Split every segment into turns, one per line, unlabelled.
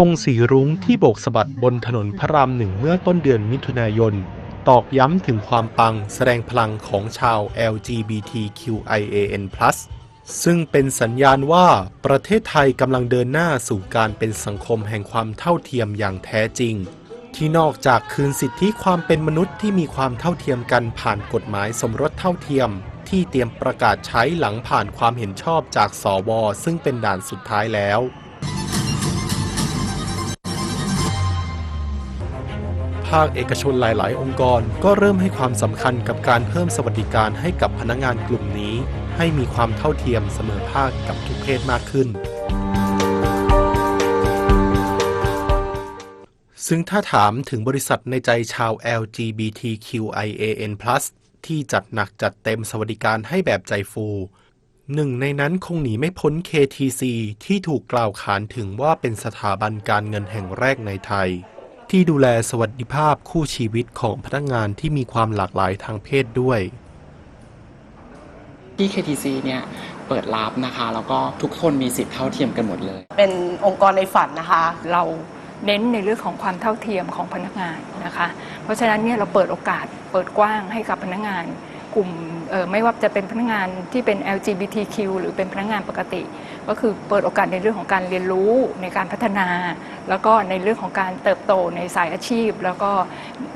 ธงสีรุ้งที่โบกสะบัดบนถนนพระรามหนึ่งเมื่อต้นเดือนมิถุนายน ตอกย้ำถึงความปังแสดงพลังของชาว LGBTQIAN+ ซึ่งเป็นสัญญาณว่าประเทศไทยกำลังเดินหน้าสู่การเป็นสังคมแห่งความเท่าเทียมอย่างแท้จริง ที่นอกจากคืนสิทธิความเป็นมนุษย์ที่มีความเท่าเทียมกันผ่านกฎหมายสมรสเท่าเทียม ที่เตรียมประกาศใช้หลังผ่านความเห็นชอบจากสวซึ่งเป็นด่านสุดท้ายแล้ว ภาคเอกชนหลาย ๆ องค์กร ก็เริ่มให้ความสำคัญกับการเพิ่มสวัสดิการให้กับพนักงานกลุ่มนี้ ให้มีความเท่าเทียมเสมอภาคกับทุกเพศมากขึ้น ซึ่งถ้าถามถึงบริษัทในใจชาว LGBTQIAN+ ที่จัดหนักจัดเต็มสวัสดิการให้แบบใจฟูหนึ่งในนั้นคงหนีไม่พ้น KTC ที่ถูกกล่าวขานถึงว่าเป็นสถาบันการเงินแห่งแรกในไทย ที่ดูแลสวัสดิภาพคู่ชีวิตของพนักงานที่มีความหลากหลายทางเพศด้วย
ที่ KTC เนี่ยเปิดรับนะคะ แล้วก็ทุกคนมีสิทธิ์เท่าเทียมกันหมดเลย
เป็นองค์กรในฝันนะคะ
เราเน้นในเรื่องของความเท่าเทียมของพนักงานนะคะ เพราะฉะนั้นเนี่ยเราเปิดโอกาสเปิดกว้างให้กับพนักงาน กลุ่มไม่ว่าจะเป็นพนักงานที่เป็น LGBTQ หรือเป็นพนักงานปกติ ก็คือเปิดโอกาสในเรื่องของการเรียนรู้ในการพัฒนา แล้วก็ในเรื่องของการเติบโตในสายอาชีพ แล้วก็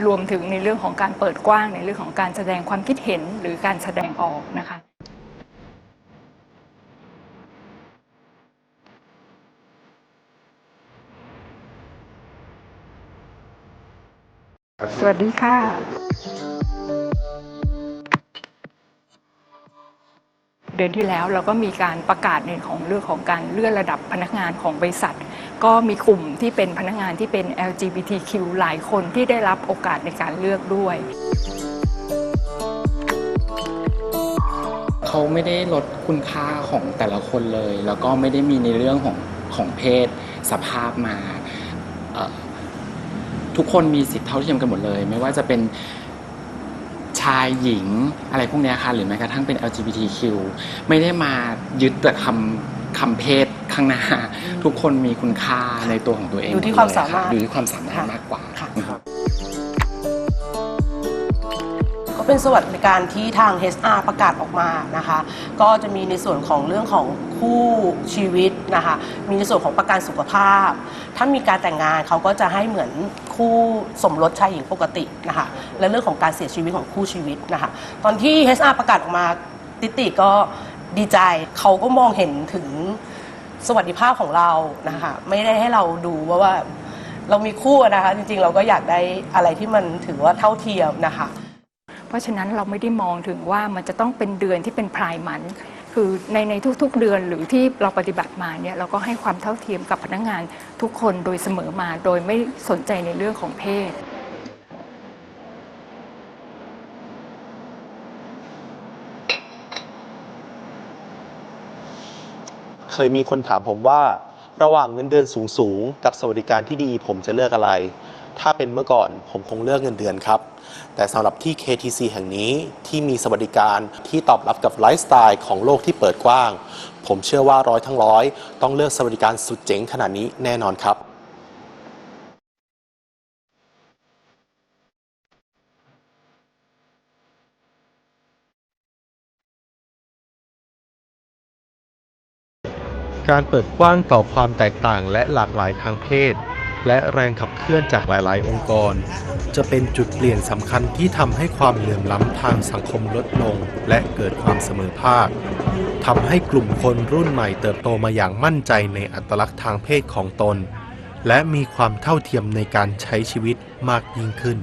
รวมถึงในเรื่องของการเปิดกว้าง ในเรื่องของการแสดงความคิดเห็นหรือการแสดงออกนะคะสวัสดีค่ะ ดือนที่แล้วเราก็มีการประกาศในของเรื่องของการเลื่อนระดับพนักงานของบริษัท ก็มีกลุ่มที่เป็นพนักงานที่เป็น LGBTQ หลายคนที่ได้รับโอกาสในการเลือกด้วย
เขาไม่ได้ลดคุณค่าของแต่ละคนเลย แล้วก็ไม่ได้มีในเรื่องของของเพศสภาพมาทุกคนมีสิทธิ์เท่าเทียมกันหมดเลย ไม่ว่าจะเป็น ชายหญิงอะไรพวกเนี้ยค่ะหรือแม้กระทั่งเป็น LGBTQ ไม่ได้มายึดแต่คำคำเพศข้างหน้า ทุกคนมีคุณค่าในตัวของตัวเอง
อยู่ที่
หด
ความ
เลย
สามารถ
อยู่ที่ความสามารถ
ค่ะ
มากกว่า
ค่ะ
อืม
ก็ เป็นสวัสดิการที่ทาง HR ประกาศออกมานะคะ ก็จะมีในส่วนของเรื่องของคู่ชีวิตนะคะ มีในส่วนของประกันสุขภาพ ถ้ามีการแต่งงานเขาก็จะให้เหมือนคู่สมรสชายหญิงปกตินะคะ และเรื่องของการเสียชีวิตของคู่ชีวิตนะคะ ตอนที่ HR ประกาศออกมาติติก็ดีใจเขาก็มองเห็นถึงสวัสดิภาพของเรานะคะ ไม่ได้ให้เราดูว่าว่าเรามีคู่นะคะ จริงๆ เราก็อยากได้อะไรที่มันถือว่าเท่าเทียมนะคะ
เพราะฉะนั้นเราไม่ได้มองถึงว่ามันจะต้องเป็นเดือนที่เป็นพรายมัน คือในในทุกๆเดือนหรือที่เราปฏิบัติมาเนี่ยเราก็ให้ความเท่าเทียมกับพนักงานทุกคนโดยเสมอมา โดยไม่สนใจในเรื่องของเพศ
เคยมีคนถามผมว่า ระหว่างเงินเดือนสูงๆ กับสวัสดิการที่ดีผมจะเลือกอะไร ถ้าเป็นเมื่อก่อนผมคงเลือกเงินเดือนครับ แต่สำหรับที่ KTC แห่งนี้ที่มีสวัสดิการที่ตอบรับกับไลฟ์สไตล์ของโลกที่เปิดกว้าง ผมเชื่อว่าร้อยทั้งร้อยต้องเลือกสวัสดิการสุดเจ๋งขนาดนี้แน่นอนครับ การเปิดกว้างต่อความแตกต่างและหลากหลายทางเพศ และแรงขับเคลื่อนจากหลาย ๆ องค์กร จะเป็นจุดเปลี่ยนสำคัญที่ทำให้ความเหลื่อมล้ำทางสังคมลดลง และเกิดความเสมอภาคทำให้กลุ่มคนรุ่นใหม่เติบโตมาอย่างมั่นใจในอัตลักษณ์ทางเพศของตน และมีความเท่าเทียมในการใช้ชีวิตมากยิ่งขึ้น